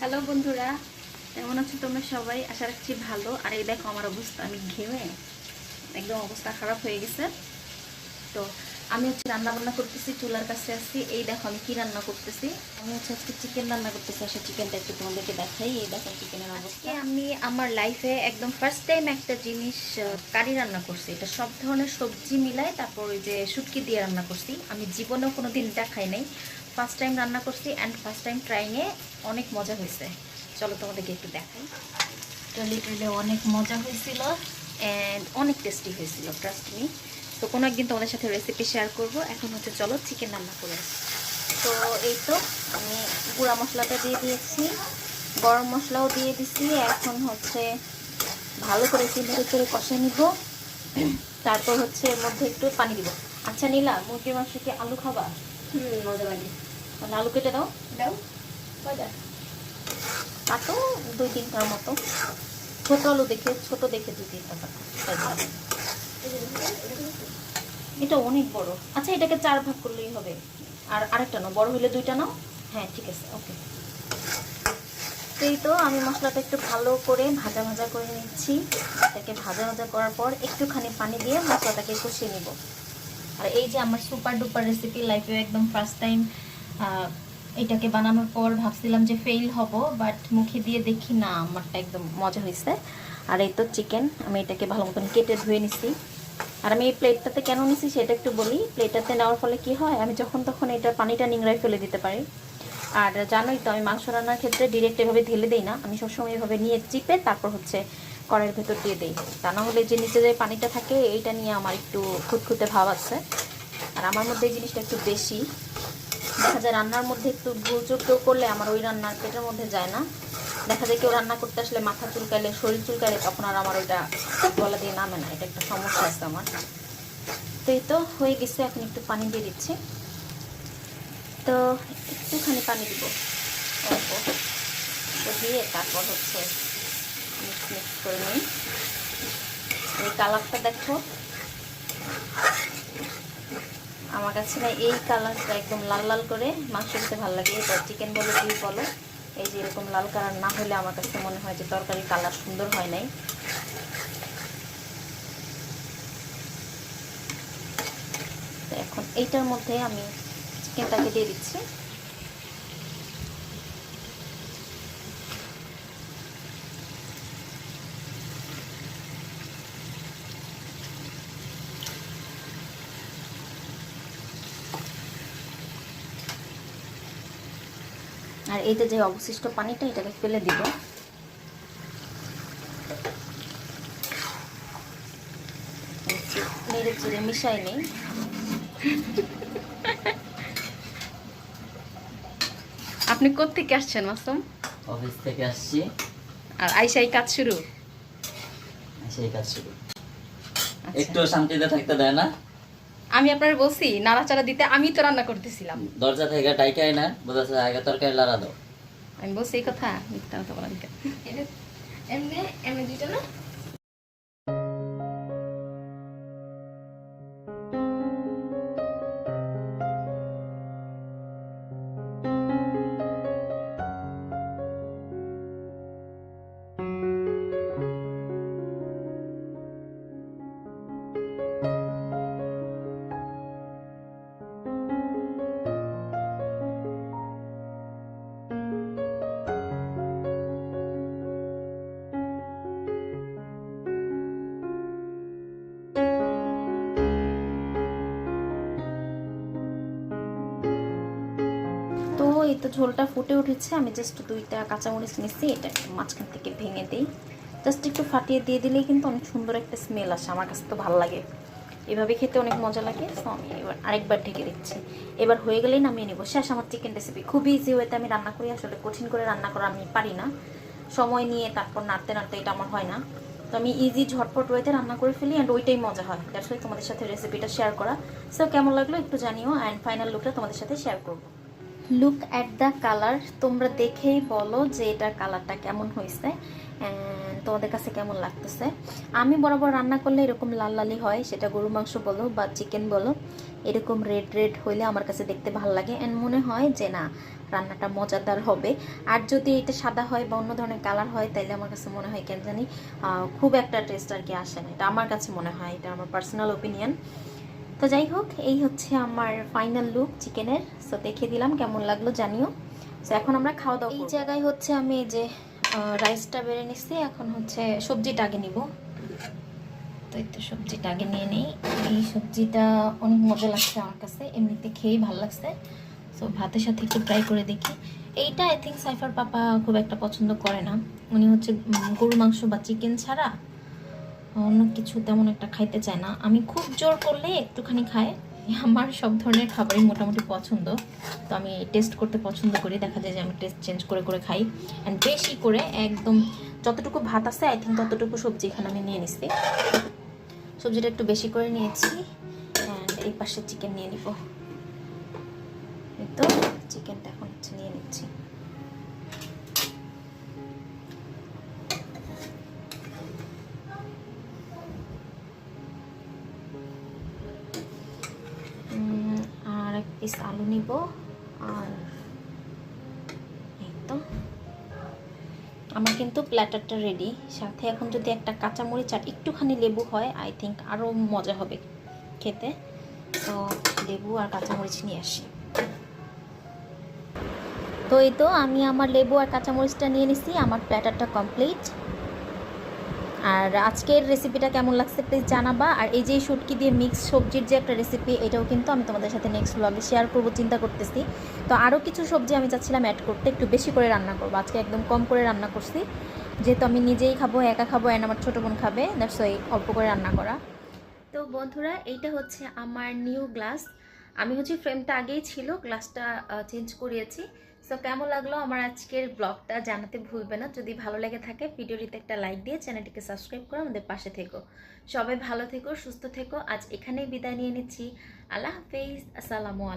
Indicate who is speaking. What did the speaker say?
Speaker 1: Hello বন্ধুরা, কেমন আছো তোমরা সবাই? আশা রাখছি ভালো। আর এই দেখো আমার অবস্থা, আমি ঘেমে একদম অবস্থা খারাপ হয়ে গেছে। তো আমি হচ্ছে রান্না বান্না করতেছি, চুলার কাছে আসছি এই দেখো আমি কি রান্না করতেছি। আমি হচ্ছে আজকে চিকেন রান্না করতেছি। আসলে চিকেনটা একটু তোমাদেরকে দেখাই। এই দেখো চিকেনের অবস্থা। আমি আমার লাইফে একদম ফার্স্ট টাইম একটা জিনিস কারি রান্না করছি। এটা সব ধরনের সবজি মিলাই তারপর ওই যে শুটকি দিয়ে রান্না করছি। আমি জীবনেও কোনো দিন এটা খাই নাই। ফার্স্ট টাইম রান্না করছি অ্যান্ড ফার্স্ট টাইম ট্রাইংয়ে অনেক মজা হয়েছে। চলো তোমাদেরকে একটু দেখাই। লিটারলি অনেক মজা হয়েছিল অ্যান্ড অনেক টেস্টি হয়েছিল ট্রাস্ট মি তো কোনো একদিন তোমাদের সাথে রেসিপি শেয়ার করব। এখন হচ্ছে চলো চিকেন রান্না করে তো এই তো আমি গুঁড়া মশলাটা দিয়ে দিয়েছি গরম মশলাও দিয়ে দিছি। এখন হচ্ছে ভালো করে চিনি করে কষে নিব। তারপর হচ্ছে এর মধ্যে একটু পানি দিব। আচ্ছা নীলা মুরগির মাংস কি আলু খাবা?
Speaker 2: হুম মজা লাগে।
Speaker 1: মানে আলু কেটে দাও।
Speaker 2: দাও।
Speaker 1: কাটো দুই তিনটার মতো। ছোট আলু দেখে ছোট দেখে দুই তিনটা কাটো। এটা অনেক বড়। আচ্ছা এটাকে চার ভাগ করলেই হবে। আর আরেকটা নাও, বড় হলে দুইটা নাও? হ্যাঁ ঠিক আছে, ওকে। এই তো আমি মশলাটা একটু ভালো করে ভাজা ভাজা করে নিচ্ছি। এটাকে ভাজা ভাজা করার পর একটুখানি পানি দিয়ে মশলাটাকে কষিয়ে নিব। আর এই যে আমার সুপার ডুপার রেসিপি লাইফে একদম ফার্স্ট টাইম এটাকে বানানোর পর ভাবছিলাম যে ফেল হব বাট মুখে দিয়ে দেখি না, আমারটা একদম মজা হয়েছে আর এই তো চিকেন আমি এটাকে ভালো মতন কেটে ধুয়ে নিছি। আর আমি এই প্লেটটাতে কেন নিছি সেটা একটু বলি। প্লেটটাতে নেওয়ার ফলে কি হয়, আমি যখন তখন এটার পানিটা নিংড়ায় ফেলে দিতে পারি। আর জানোই তো, আমি মাংস রান্নার ক্ষেত্রে ডিরেক্ট এভাবে ঢেলে দিই না। আমি সবসময় এভাবে নিয়ে চিপে তারপর হচ্ছে কড়াইয়ের ভেতর দিয়ে দিই। তা না হলে যে নিচে যে পানিটা থাকে, এইটা নিয়ে আমার একটু খুঁতখুঁতে ভাব আছে। আর আমার মধ্যে এই জিনিসটা একটু বেশি। দেখা যায় রান্নার মধ্যে একটু ভুল চুপ কেউ করলে আমার ওই রান্নার পেটের মধ্যে যায় না। দেখা যায় কেউ রান্না করতে আসলে মাথা চুলকালে শরীর চুলকালে তখন আর আমার ওইটা গলা দিয়ে নামে না। এটা একটা সমস্যা আছে আমার। তো এই তো হয়ে গেছে, এখন একটু পানি দিয়ে দিচ্ছি। তো একটুখানি পানি দিব। দিয়ে তারপর হচ্ছে মিক্স মিক্স করে নিই। এই কালারটা দেখো। আমার কাছে না এই কালারটা একদম লাল লাল করে মাংস খেতে ভালো লাগে। এটা চিকেন বলো কি বলো, এই যে এরকম লাল কালার না হলে আমার কাছে মনে হয় যে তরকারি কালার সুন্দর হয় নাই। এখন এইটার মধ্যে আমি চিকেনটাকে দিয়ে দিচ্ছি। আর এইটা যে অবশিষ্ট পানিটা এটাকে ফেলে দিব। নেড়ে চেড়ে মিশাই নেই। আপনি কোথেকে আসছেন মাসুম?
Speaker 3: অফিস থেকে আসছি।
Speaker 1: আর আইসাই কাজ শুরু?
Speaker 3: সেই কাজ শুরু।
Speaker 1: আচ্ছা।
Speaker 3: একটু শান্তিতে থাকতে দেয় না?
Speaker 1: আমি আপনার বলছি নাড়াচাড়া দিতে আমি তো রান্না করতেছিলাম।
Speaker 3: দরজা থেকে টাইটাই না বোঝাচ্ছে আগে তরকারি লাড়া দাও।
Speaker 1: আমি বলছি এই কথা মিথ্যা কথা
Speaker 2: বলা? এমনি এমনি দুইটা না?
Speaker 1: তো ঝোলটা ফুটে উঠেছে, আমি জাস্ট দুইটা কাঁচামরিচ নিচ্ছি এটা মাঝখান থেকে ভেঙে দিই। জাস্ট একটু ফাটিয়ে দিয়ে দিলেই কিন্তু অনেক সুন্দর একটা স্মেল আসে, আমার কাছে তো ভালো লাগে। এভাবে খেতে অনেক মজা লাগে তো আমি এবার আরেকবার ঢেকে দিচ্ছি। এবার হয়ে গেলেই নামিয়ে নেব। শেষ, আমার চিকেন রেসিপি খুবই ইজি হয়েতে আমি রান্না করি, আসলে কঠিন করে রান্না করা আমি পারি না। সময় নিয়ে তারপর নাড়তে নাড়তে এটা আমার হয় না। তো আমি ইজি ঝটপট ওয়েতে রান্না করে ফেলি অ্যান্ড ওইটাই মজা হয়। দ্যাটস তোমাদের সাথে রেসিপিটা শেয়ার করা। সো কেমন লাগল একটু জানিও অ্যান্ড ফাইনাল লুকটা তোমাদের সাথে শেয়ার করব। লুক অ্যাট দ্য কালার তোমরা দেখেই বলো যে এটার কালারটা কেমন হয়েছে তোমাদের কাছে কেমন লাগতেছে। আমি বরাবর রান্না করলে এরকম লাল লালি হয়, সেটা গরু মাংস বলো বা চিকেন বলো, এরকম রেড রেড হইলে আমার কাছে দেখতে ভালো লাগে অ্যান্ড মনে হয় যে না, রান্নাটা মজাদার হবে। আর যদি এটা সাদা হয় বা অন্য ধরনের কালার হয় তাহলে আমার কাছে মনে হয় কেন জানি খুব একটা টেস্ট আর কি আসে না। এটা আমার কাছে মনে হয়, এটা আমার পার্সোনাল ওপিনিয়ন তো যাই হোক এই হচ্ছে আমার ফাইনাল লুক চিকেনের। সো দেখে দিলাম কেমন লাগল জানিও। সো এখন আমরা খাওয়া দাওয়া এই জায়গায় হচ্ছে আমি এই যে রাইসটা বেড়ে নিচ্ছি এখন হচ্ছে সবজিটা আগে নিব। তো তো সবজিটা আগে নিয়ে নেই। এই সবজিটা অনেক মজা লাগছে আমার কাছে এমনিতে খেয়েই ভালো লাগছে। সো ভাতের সাথে একটু ট্রাই করে দেখি। এইটা আই থিঙ্ক সাইফার পাপা খুব একটা পছন্দ করে না। উনি হচ্ছে গরু মাংস বা চিকেন ছাড়া অন্য কিছু তেমন একটা খাইতে চায় না। আমি খুব জোর করলে একটুখানি খাই আমার সব ধরনের খাবারই মোটামুটি পছন্দ। তো আমি টেস্ট করতে পছন্দ করি। দেখা যায় যে আমি টেস্ট চেঞ্জ করে করে খাই। অ্যান্ড বেশি করে একদম যতটুকু ভাত আছে আই থিঙ্ক ততটুকু সবজি এখানে আমি নিয়ে নিচ্ছি সবজিটা একটু বেশি করে নিয়েছি। অ্যান্ড এই পাশে চিকেন নিয়ে নিব। এই তো চিকেনটা এখন নিয়ে নিচ্ছি। পিস আলু নিব আর আমার কিন্তু প্ল্যাটারটা রেডি সাথে এখন যদি একটা কাঁচামরিচ আর একটুখানি লেবু হয় আই থিঙ্ক আরও মজা হবে খেতে। তো লেবু আর কাঁচামরিচ নিয়ে আসি। তো এই তো, আমি আমার লেবু আর কাঁচামরিচটা নিয়ে নিছি, আমার প্ল্যাটারটা কমপ্লিট আর আজকের রেসিপিটা কেমন লাগছে প্লিজ জানাবা। আর এই যে শুটকি দিয়ে মিক্স সবজির যে একটা রেসিপি এটাও কিন্তু আমি তোমাদের সাথে নেক্সট ব্লগে শেয়ার করব, চিন্তা করতেছি। তো আরও কিছু সবজি আমি চাচ্ছিলাম অ্যাড করতে, একটু বেশি করে রান্না করব। আজকে একদম কম করে রান্না করছি। যেহেতু আমি নিজেই খাব, একা খাব অ্যান্ড আমার ছোটো বোন খাবে দ্যাটস ওই অল্প করে রান্না করা। তো বন্ধুরা, এইটা হচ্ছে আমার নিউ গ্লাস আমি হচ্ছে ফ্রেমটা আগেই ছিল, গ্লাসটা চেঞ্জ করিয়েছি। সো কেমন লাগল আমার আজকের ব্লগটা জানাতে ভুলবে না। যদি ভালো লেগে থাকে, ভিডিওটিতে একটা লাইক দিয়ে চ্যানেলটিকে সাবস্ক্রাইব করে আমাদের পাশে থেকো। সবাই ভালো থেকো, সুস্থ থেকো। আজ এখানেই বিদায় নিয়ে নিচ্ছি। আল্লাহ হাফেজ। আসসালামু আলাইকুম।